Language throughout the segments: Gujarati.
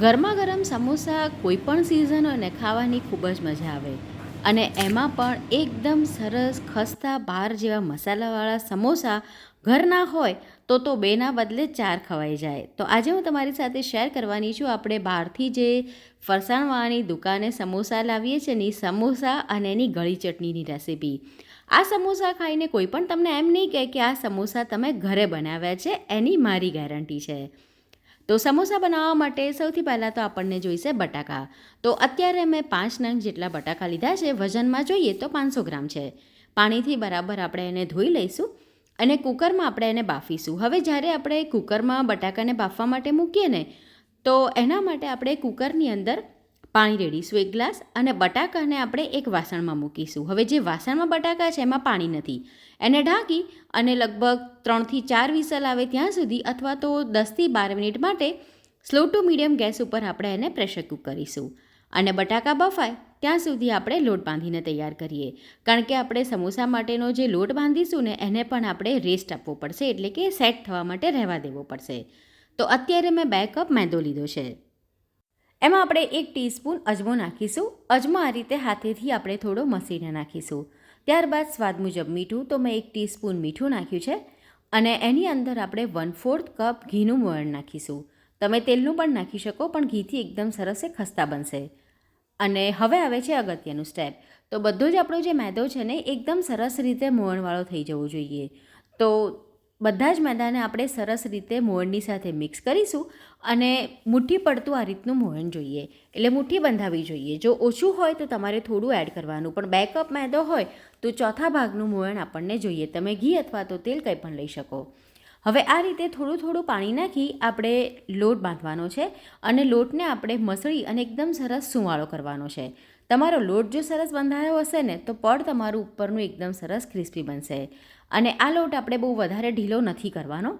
ગરમા ગરમ સમોસા કોઈ પણ સિઝન હોય ખાવાની ખૂબ જ મજા આવે. અને એમાં પણ એકદમ સરસ ખસ્તા બાર જેવા મસાલાવાળા સમોસા ઘરના હોય તો તો બેના બદલે ચાર ખવાઈ જાય. તો આજે હું તમારી સાથે શેર કરવાની છું આપણે બહારથી જે ફરસાણવાળાની દુકાને સમોસા લાવીએ છીએ ને સમોસા અને એની ગળી ચટણીની રેસીપી. આ સમોસા ખાઈને કોઈ પણ તમને એમ નહીં કહે કે આ સમોસા તમે ઘરે બનાવ્યા છે, એની મારી ગેરંટી છે. તો સમોસા બનાવવા માટે સૌથી પહેલાં તો આપણને જોઈશે બટાકા. તો અત્યારે મેં પાંચ નંગ જેટલા બટાકા લીધા છે, વજનમાં જોઈએ તો પાંચસો ગ્રામ છે. પાણીથી બરાબર આપણે એને ધોઈ લઈશું અને કુકરમાં આપણે એને બાફીશું. હવે જ્યારે આપણે કુકરમાં બટાકાને બાફવા માટે મૂકીએ ને, તો એના માટે આપણે કુકરની અંદર પાણી રેડીશું એક ગ્લાસ અને બટાકાને આપણે એક વાસણમાં મૂકીશું. હવે જે વાસણમાં બટાકા છે, એમાં પાણી નથી. એને ઢાંકી અને લગભગ ત્રણથી ચાર વિસલ આવે ત્યાં સુધી અથવા તો દસથી બાર મિનિટ માટે સ્લો ટુ મીડિયમ ગેસ ઉપર આપણે એને પ્રેશર કુક કરીશું. અને બટાકા બફાય, ત્યાં સુધી આપણે લોટ બાંધીને તૈયાર કરીએ. કારણ કે આપણે સમોસા માટેનો જે લોટ બાંધીશું ને, એને પણ આપણે રેસ્ટ આપવો પડશે, એટલે કે સેટ થવા માટે રહેવા દેવો પડશે. તો અત્યારે મેં બે કપ મેંદો લીધો છે. એમાં આપણે એક ટીસ્પૂન અજમો નાખીશું. અજમો આ રીતે હાથેથી આપણે થોડો મસીને નાખીશું. ત્યારબાદ સ્વાદ મુજબ મીઠું, તો મેં એક ટીસ્પૂન મીઠું નાખ્યું છે. અને એની અંદર આપણે વન ફોર્થ કપ ઘીનું મોયણ નાખીશું. તમે તેલનું પણ નાખી શકો, પણ ઘીથી એકદમ સરસ એ ખસ્તા બનશે. અને હવે આવે છે અગત્યનું સ્ટેપ તો બધો જ આપણો જે મેદો છે ને, એકદમ સરસ રીતે મોણવાળો થઈ જવો જોઈએ. તો બધા જ મેદાને આપણે સરસ રીતે મોહનની સાથે મિક્સ કરીશું અને મુઠ્ઠી પડતું આ રીતનું મોહન જોઈએ. એટલે મુઠ્ઠી બંધાવી જોઈએ. જો ઓછું હોય તો તમારે થોડું એડ કરવાનું. પણ બે કપ મેદો હોય તો ચોથા ભાગનું મોહન આપણને જોઈએ. તમે ઘી અથવા તો તેલ કંઈ પણ લઈ શકો. હવે આ રીતે થોડું થોડું પાણી નાખી આપણે લોટ બાંધવાનો છે અને લોટને આપણે મસળી અને એકદમ સરસ સુવાળો કરવાનો છે. તમારો લોટ જો સરસ બંધાયો હશે ને તો પડ તમારું ઉપરનું એકદમ સરસ ક્રિસ્પી બનશે. અને આ લોટ આપણે બહુ વધારે ઢીલો નથી કરવાનો.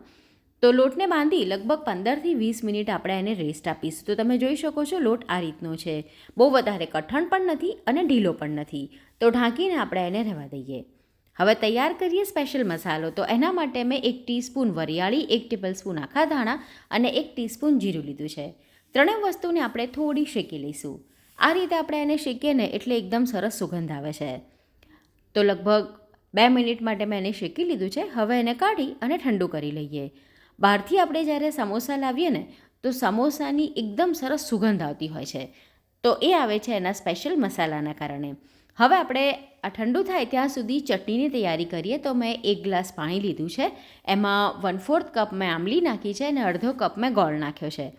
તો લોટને બાંધી લગભગ પંદરથી વીસ મિનિટ આપણે એને રેસ્ટ આપીશું. તો તમે જોઈ શકો છો લોટ આ રીતનો છે. બહુ વધારે કઠણ પણ નથી અને ઢીલો પણ નથી. તો ઢાંકીને આપણે એને રહેવા દઈએ. હવે તૈયાર કરીએ સ્પેશિયલ મસાલો. તો એના માટે મેં એક ટીસ્પૂન વરિયાળી, એક ટેબલ સ્પૂન આખા ધાણા અને એક ટીસ્પૂન જીરું લીધું છે. ત્રણેય વસ્તુને આપણે થોડી શેકી લઈશું. આ રીતે આપણે એને શેકીએ ને એટલે એકદમ સરસ સુગંધ આવે છે. તો લગભગ બે મિનિટ માટે મેં એને શેકી લીધું છે, હવે એને કાઢી અને ઠંડુ કરી લઈએ. બહારથી આપણે જ્યારે સમોસા લાવીએ ને, તો સમોસાની એકદમ સરસ સુગંધ આવતી હોય છે. તો એ આવે છે એના સ્પેશિયલ મસાલાના કારણે. હવે આપણે આ ઠંડુ થાય ત્યાં સુધી ચટણીની તૈયારી કરીએ, તો મેં એક ગ્લાસ પાણી લીધું છે. એમાં વન ફોર્થ કપ મેં આંબલી નાખી છે અને અડધો કપ મેં ગોળ નાખ્યો છે.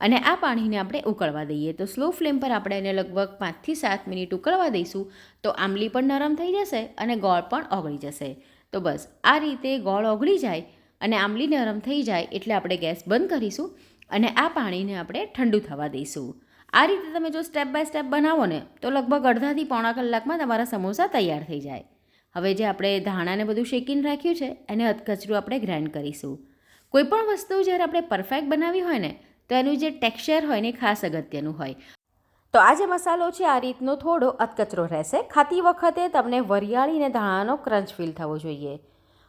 અને આ પાણીને આપણે ઉકળવા દઈએ. તો સ્લો ફ્લેમ પર આપણે એને લગભગ પાંચથી સાત મિનિટ ઉકળવા દઈશું. તો આંબલી પણ નરમ થઈ જશે અને ગોળ પણ ઓગળી જશે. તો બસ, આ રીતે ગોળ ઓગળી જાય અને આંબલી નરમ થઈ જાય એટલે આપણે ગેસ બંધ કરીશું અને આ પાણીને આપણે ઠંડુ થવા દઈશું. આ રીતે તમે જો સ્ટેપ બાય સ્ટેપ બનાવો ને, તો લગભગ અડધાથી પોણા કલાકમાં તમારા સમોસા તૈયાર થઈ જાય. હવે જે આપણે ધાણાને બધું શેકીને રાખ્યું છે, એને અધકચરું આપણે ગ્રાઇન્ડ કરીશું. કોઈપણ વસ્તુ જ્યારે આપણે પરફેક્ટ બનાવી હોય ને તો એનું જે ટેક્સચર હોય ને ખાસ અગત્યનું હોય. તો આ જે મસાલો છે, આ રીતનો થોડો અધકચરો રહેશે. ખાતી વખતે તમને વરિયાળી અને ધાણાનો ક્રંચ ફીલ થવો જોઈએ.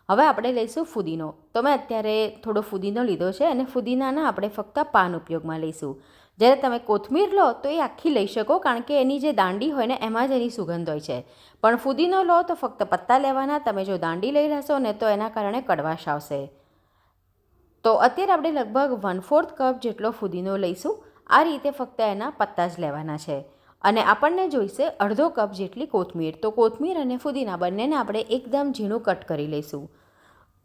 હવે આપણે લઈશું ફુદીનો. તો મેં અત્યારે થોડો ફુદીનો લીધો છે અને ફુદીનાના આપણે ફક્ત પાન ઉપયોગમાં લઈશું. જ્યારે તમે કોથમીર લો, તો એ આખી લઈ શકો કારણ કે એની જે દાંડી હોય ને, એમાં જ એની સુગંધ હોય છે. પણ ફુદીનો લો, તો ફક્ત પત્તા લેવાના. તમે જો દાંડી લઈ રહેશો ને, તો એના કારણે કડવાશ આવશે. તો અત્યારે આપણે લગભગ વન ફોર્થ કપ જેટલો ફુદીનો લઈશું. આ રીતે ફક્ત એના પત્તા જ લેવાના છે. અને આપણને જોઈશે અડધો કપ જેટલી કોથમીર. તો કોથમીર અને ફુદીના બંનેને આપણે એકદમ ઝીણું કટ કરી લઈશું.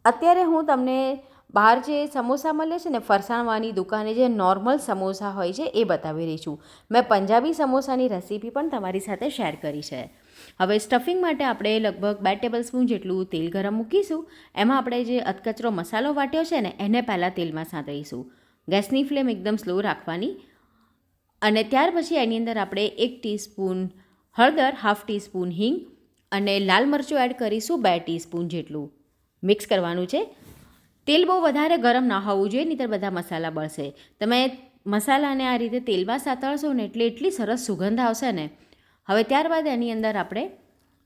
અત્યારે હું તમને બહાર જે સમોસા મળે છે ને ફરસાણવાની દુકાને જે નોર્મલ સમોસા હોય છે એ બતાવી રહી છું. મેં પંજાબી સમોસાની રેસીપી પણ તમારી સાથે શેર કરી છે. હવે સ્ટફિંગ માટે આપણે લગભગ બે ટેબલ સ્પૂન જેટલું તેલ ગરમ મૂકીશું. એમાં આપણે જે અધકચરો મસાલો વાટ્યો છે ને એને પહેલાં તેલમાં સાંતળીશું. ગેસની ફ્લેમ એકદમ સ્લો રાખવાની. અને ત્યાર પછી એની અંદર આપણે એક ટીસ્પૂન હળદર, હાફ ટીસ્પૂન હિંગ અને લાલ મરચું એડ કરીશું બે ટીસ્પૂન જેટલું. મિક્સ કરવાનું છે. તેલ બહુ વધારે ગરમ ના હોવું જોઈએ, નહીંતર બધા મસાલા બળશે. તમે મસાલાને આ રીતે તેલમાં સાતળશો ને એટલે એટલી સરસ સુગંધ આવશે ને. હવે ત્યારબાદ એની અંદર આપણે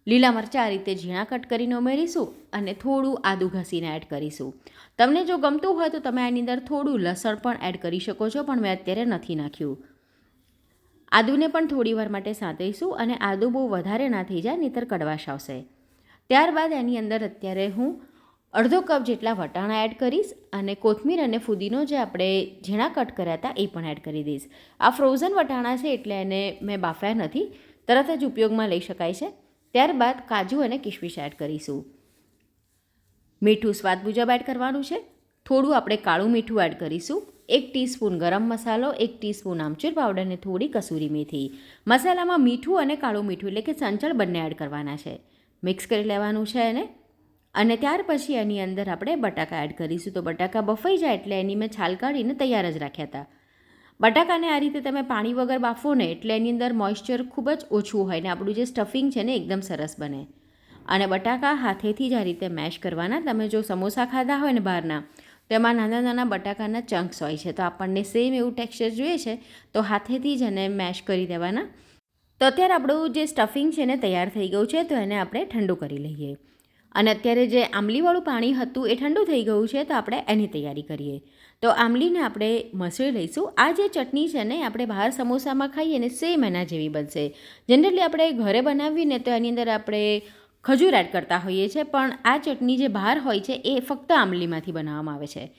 લીલા મરચાં આ રીતે ઝીણા કટ કરીને ઉમેરીશું અને થોડું આદું ઘસીને એડ કરીશું. તમને જો ગમતું હોય તો તમે આની અંદર થોડું લસણ પણ એડ કરી શકો છો, પણ મેં અત્યારે નથી નાખ્યું. આદુને પણ થોડી વાર માટે સાંતળીશું અને આદુ બહુ વધારે ના થઈ જાય, નહીતર કડવાશ આવશે. ત્યારબાદ એની અંદર અત્યારે હું અડધો કપ જેટલા વટાણા એડ કરીશ અને કોથમીર અને ફુદીનો જે આપણે ઝીણા કટ કર્યા હતા એ પણ એડ કરી દઈશ. આ ફ્રોઝન વટાણા છે એટલે એને મેં બાફ્યા નથી, તરત જ ઉપયોગમાં લઈ શકાય છે. ત્યારબાદ કાજુ અને કિશમિશ એડ કરીશું. મીઠું સ્વાદ મુજબ એડ કરવાનું છે. થોડું આપણે કાળું મીઠું એડ કરીશું. એક ટીસ્પૂન ગરમ મસાલો, એક ટીસ્પૂન આમચૂર પાવડર અને થોડી કસૂરી મેથી. મસાલામાં મીઠું અને કાળું મીઠું એટલે કે સંચળ બંને એડ કરવાના છે. મિક્સ કરી લેવાનું છે એને. અને ત્યાર પછી એની અંદર આપણે બટાકા એડ કરીશું. તો બટાકા બફાઈ જાય એટલે એની મેં છાલ કાઢીને તૈયાર જ રાખ્યા હતા. બટાકાને આ રીતે તમે પાણી વગર બાફો ને એટલે એની અંદર મોઇશ્ચર ખૂબ જ ઓછું હોય ને આપણું જે સ્ટફિંગ છે ને એકદમ સરસ બને. અને બટાકા હાથેથી જ આ રીતે મેશ કરવાના. તમે જો સમોસા ખાધા હોય ને બહારના, તો એમાં નાના નાના બટાકાના ચંક્સ હોય છે. તો આપણને સેમ એવું ટેક્સચર જોઈએ છે, તો હાથેથી જ એને મેશ કરી દેવાના. તો અત્યારે આપણું જે સ્ટફિંગ છે ને તૈયાર થઈ ગયું છે, તો એને આપણે ઠંડુ કરી લઈએ. અને અત્યારે જે આંબલીવાળું પાણી હતું એ ઠંડુ થઈ ગયું છે, તો આપણે એની તૈયારી કરીએ. તો આંબલીને આપણે મસળી લઈશું. આ જે ચટણી છે ને, આપણે બહાર સમોસામાં ખાઈએ ને સેમ એના જેવી બનશે. જનરલી આપણે ઘરે બનાવીને તો એની અંદર આપણે ખજૂર એડ કરતા હોઈએ છીએ, પણ આ ચટણી જે બહાર હોય છે, એ ફક્ત આંબલીમાંથી બનાવવામાં આવે છે.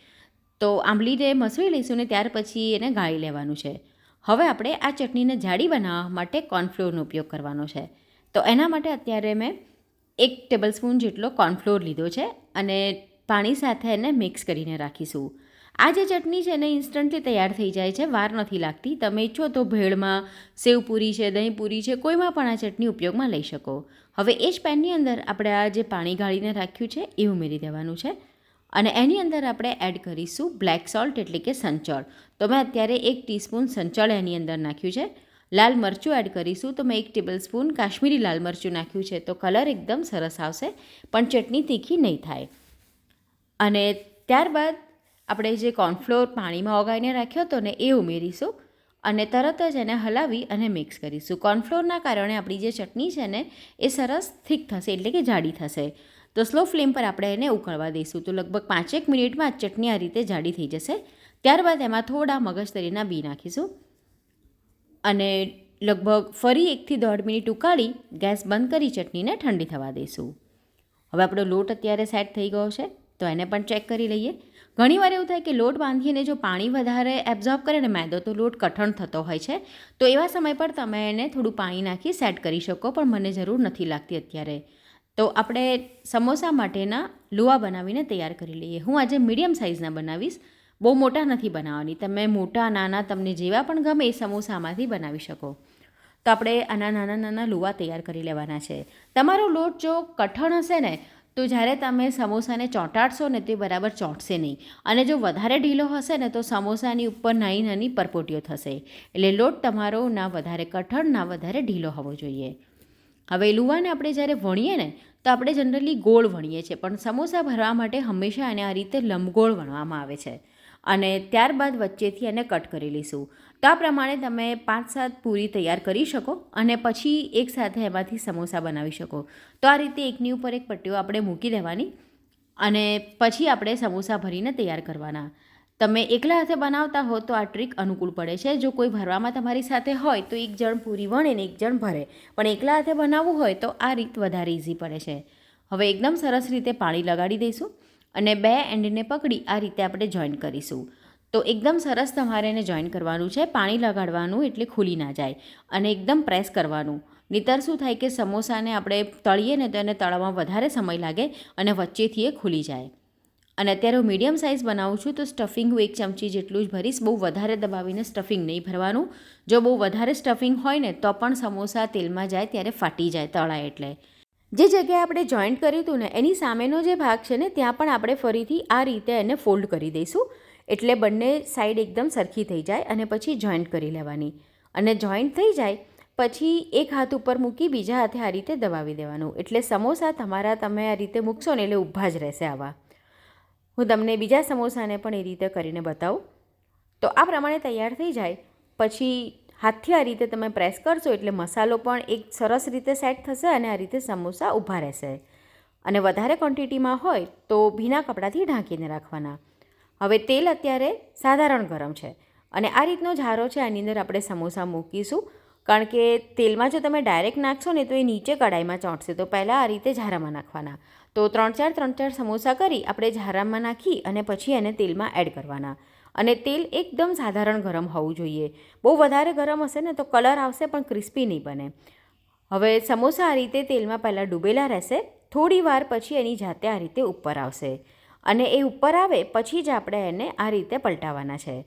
તો આંબલીને મસળી લઈશું ને, ત્યાર પછી એને ગાળી લેવાનું છે. હવે આપણે આ ચટણીને જાડી બનાવવા માટે કોર્નફ્લોરનો ઉપયોગ કરવાનો છે. તો એના માટે અત્યારે મેં એક ટેબલ સ્પૂન જેટલો કોર્નફ્લોર લીધો છે અને પાણી સાથે એને મિક્સ કરીને રાખીશું. આ જે ચટણી છે એને ઇન્સ્ટન્ટલી તૈયાર થઈ જાય છે, વાર નથી લાગતી. તમે ઈચ્છો તો ભેળમાં સેવપૂરી છે દહીંપુરી છે, કોઈમાં પણ આ ચટણી ઉપયોગમાં લઈ શકો. હવે એ જ પેનની અંદર આપણે આ જે પાણી ગાળીને રાખ્યું છે એ ઉમેરી દેવાનું છે. અને એની અંદર આપણે એડ કરીશું બ્લેક સોલ્ટ એટલે કે સંચળ. તો મેં અત્યારે એક ટીસ્પૂન સંચળ એની અંદર નાખ્યું છે. લાલ મરચું એડ કરીશું તો મેં એક ટેબલ સ્પૂન કાશ્મીરી લાલ મરચું નાખ્યું છે. તો કલર એકદમ સરસ આવશે, પણ ચટણી તીખી નહીં થાય. અને ત્યારબાદ આપણે જે કોર્નફ્લોર પાણીમાં ઓગાળીને રાખ્યો હતો ને એ ઉમેરીશું અને તરત જ એને હલાવી અને મિક્સ કરીશું. કોર્નફ્લોરના કારણે આપણી જે ચટણી છે ને, એ સરસ થીક થશે, એટલે કે જાડી થશે. તો સ્લો ફ્લેમ પર આપણે એને ઉકળવા દઈશું. તો લગભગ પાંચેક મિનિટમાં ચટણી આ રીતે જાડી થઈ જશે. ત્યારબાદ એમાં થોડા મગજતરીના બી નાખીશું. અને લગભગ ફરી એકથી દોઢ મિનિટ ઉકાળી ગેસ બંધ કરી ચટણીને ઠંડી થવા દઈશું. હવે આપણો લોટ અત્યારે સેટ થઈ ગયો છે, તો એને પણ ચેક કરી લઈએ. ઘણીવાર એવું થાય કે લોટ બાંધીને જો પાણી વધારે એબ્ઝોર્બ કરે ને મેદો, તો લોટ કઠણ થતો હોય છે. તો એવા સમય પર તમે એને થોડું પાણી નાખી સેટ કરી શકો, પણ મને જરૂર નથી લાગતી અત્યારે. તો આપણે સમોસા માટેના લુવા બનાવીને તૈયાર કરી લઈએ. હું આજે મીડિયમ સાઇઝના બનાવીશ. બહુ મોટા નથી બનાવવાની. તમે મોટા, નાના, તમને જેવા પણ ગમે એ સમોસામાંથી બનાવી શકો. તો આપણે આના નાના નાના લુવા તૈયાર કરી લેવાના છે. તમારો લોટ જો કઠણ હશે ને, તો જ્યારે તમે સમોસાને ચોંટાડશો ને, તે બરાબર ચોંટશે નહીં. અને જો વધારે ઢીલો હશે ને, તો સમોસાની ઉપર નાની નાની પરપોટીઓ થશે. એટલે લોટ તમારો ના વધારે કઠણ, ના વધારે ઢીલો હોવો જોઈએ. હવે લુવાને આપણે જ્યારે વણીએ ને, તો આપણે જનરલી ગોળ વણીએ છીએ. પણ સમોસા ભરવા માટે હંમેશા એને આ રીતે લંબગોળ વણવામાં આવે છે. અને ત્યારબાદ વચ્ચેથી એને કટ કરી લઈશું. તો આ પ્રમાણે તમે પાંચ સાત પૂરી તૈયાર કરી શકો અને પછી એકસાથે એમાંથી સમોસા બનાવી શકો. તો આ રીતે એકની ઉપર એક પટ્ટીઓ આપણે મૂકી દેવાની અને પછી આપણે સમોસા ભરીને તૈયાર કરવાના. તમે એકલા હાથે બનાવતા હો તો આ ટ્રીક અનુકૂળ પડે છે. જો કોઈ ભરવામાં તમારી સાથે હોય તો એક જણ પૂરી વણે ને એક જણ ભરે. પણ એકલા હાથે બનાવવું હોય તો આ રીત વધારે ઇઝી પડે છે. હવે એકદમ સરસ રીતે પાણી લગાડી દઈશું. અને બે એન્ડને પકડી આ રીતે આપણે જોઈન કરીશું. તો એકદમ સરસ તમારે એને જોઈન કરવાનું છે, પાણી લગાડવાનું એટલે ખુલી ના જાય અને એકદમ પ્રેસ કરવાનું. નહીતર શું થાય કે સમોસાને આપણે તળીએ ને તો એને તળવામાં વધારે સમય લાગે અને વચ્ચેથી એ ખુલી જાય. અને અત્યારે હું મીડિયમ સાઇઝ બનાવું છું તો સ્ટફિંગ હું એક ચમચી જેટલું જ ભરીશ, બહુ વધારે દબાવીને સ્ટફિંગ નહીં ભરવાનું. જો બહુ વધારે સ્ટફિંગ હોય ને તો પણ સમોસા તેલમાં જાય, ત્યારે ફાટી જાય તળાય એટલે. જે જગ્યાએ આપણે જોઈન્ટ કર્યું હતું ને, એની સામેનો જે ભાગ છે ને, ત્યાં પણ આપણે ફરીથી આ રીતે એને ફોલ્ડ કરી દઈશું. એટલે બંને સાઈડ એકદમ સરખી થઈ જાય અને પછી જોઈન્ટ કરી લેવાની. અને જોઈન્ટ થઈ જાય, પછી એક હાથ ઉપર મૂકી બીજા હાથે આ રીતે દબાવી દેવાનું. એટલે સમોસા તમારા તમે આ રીતે મૂકશો ને એટલે ઊભા જ રહેશે આવા. હું તમને બીજા સમોસાને પણ એ રીતે કરીને બતાવું. તો આ પ્રમાણે તૈયાર થઈ જાય. પછી હાથથી આ રીતે તમે પ્રેસ કરશો એટલે મસાલો પણ એક સરસ રીતે સેટ થશે અને આ રીતે સમોસા ઊભા રહેશે. અને વધારે ક્વોન્ટિટીમાં હોય તો ભીના કપડાથી ઢાંકીને રાખવાના. હવે તેલ અત્યારે સાધારણ ગરમ છે. અને આ રીતનો ઝારો છે, આની અંદર આપણે સમોસા મૂકીશું. કારણ કે તેલમાં જો તમે ડાયરેક્ટ નાખશો ને તો એ નીચે કડાઈમાં ચોંટશે. તો પહેલાં આ રીતે ઝારામાં નાખવાના. તો ત્રણ ચાર ત્રણ ચાર સમોસા કરી આપણે ઝારામાં નાખી અને પછી એને તેલમાં એડ કરવાના. અને તેલ એકદમ સાધારણ ગરમ હોવું જોઈએ. બહુ વધારે ગરમ હશે ને તો કલર આવશે પણ ક્રિસ્પી નહીં બને. હવે સમોસા આ રીતે તેલમાં પહેલાં ડૂબેલા રહેશે, થોડી વાર પછી એની જાતે આ રીતે ઉપર આવશે. અને એ ઉપર આવે પછી જ આપણે એને આ રીતે પલટાવવાના છે.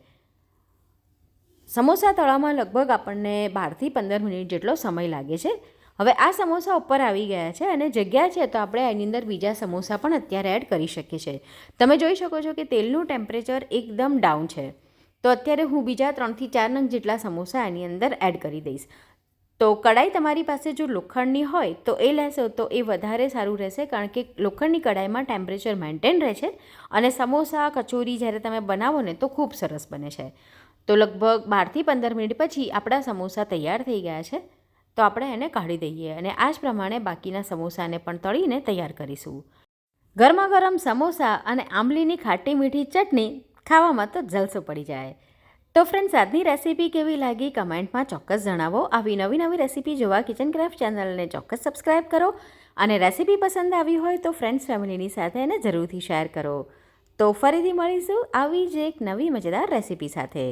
સમોસા તળાવમાં લગભગ આપણને બારથી પંદર મિનિટ જેટલો સમય લાગે છે. હવે આ સમોસા ઉપર આવી ગયા છે અને જગ્યા છે તો આપણે એની અંદર બીજા સમોસા પણ અત્યારે એડ કરી શકીએ છીએ. તમે જોઈ શકો છો કે તેલનું ટેમ્પરેચર એકદમ ડાઉન છે. તો અત્યારે હું બીજા ત્રણથી ચાર નંગ જેટલા સમોસા એની અંદર એડ કરી દઈશ. તો કડાઈ તમારી પાસે જો લોખંડની હોય તો એ લેશો તો એ વધારે સારું રહેશે કારણ કે લોખંડની કડાઈમાં ટેમ્પરેચર મેન્ટેન રહે છે અને સમોસા, કચોરી જ્યારે તમે બનાવો ને તો ખૂબ સરસ બને છે. તો લગભગ બારથી પંદર મિનિટ પછી આપણા સમોસા તૈયાર થઈ ગયા છે. તો આપણે એને કાઢી દઈએ અને આ જ પ્રમાણે બાકીના સમોસાને પણ તળીને તૈયાર કરીશું. ગરમા ગરમ સમોસા અને આંબલીની ખાટી મીઠી ચટણી ખાવામાં તો જલસો પડી જાય. તો ફ્રેન્ડ્સ આજની રેસીપી કેવી લાગી કમેન્ટમાં ચોક્કસ જણાવો. આવી નવી નવી રેસીપી જોવા કિચન ક્રાફ્ટ ચેનલને ચોક્કસ સબસ્ક્રાઈબ કરો અને રેસીપી પસંદ આવી હોય તો ફ્રેન્ડ્સ ફેમિલીની સાથે એને જરૂરથી શેર કરો. તો ફરીથી મળીશું આવી જ એક નવી મજેદાર રેસીપી સાથે.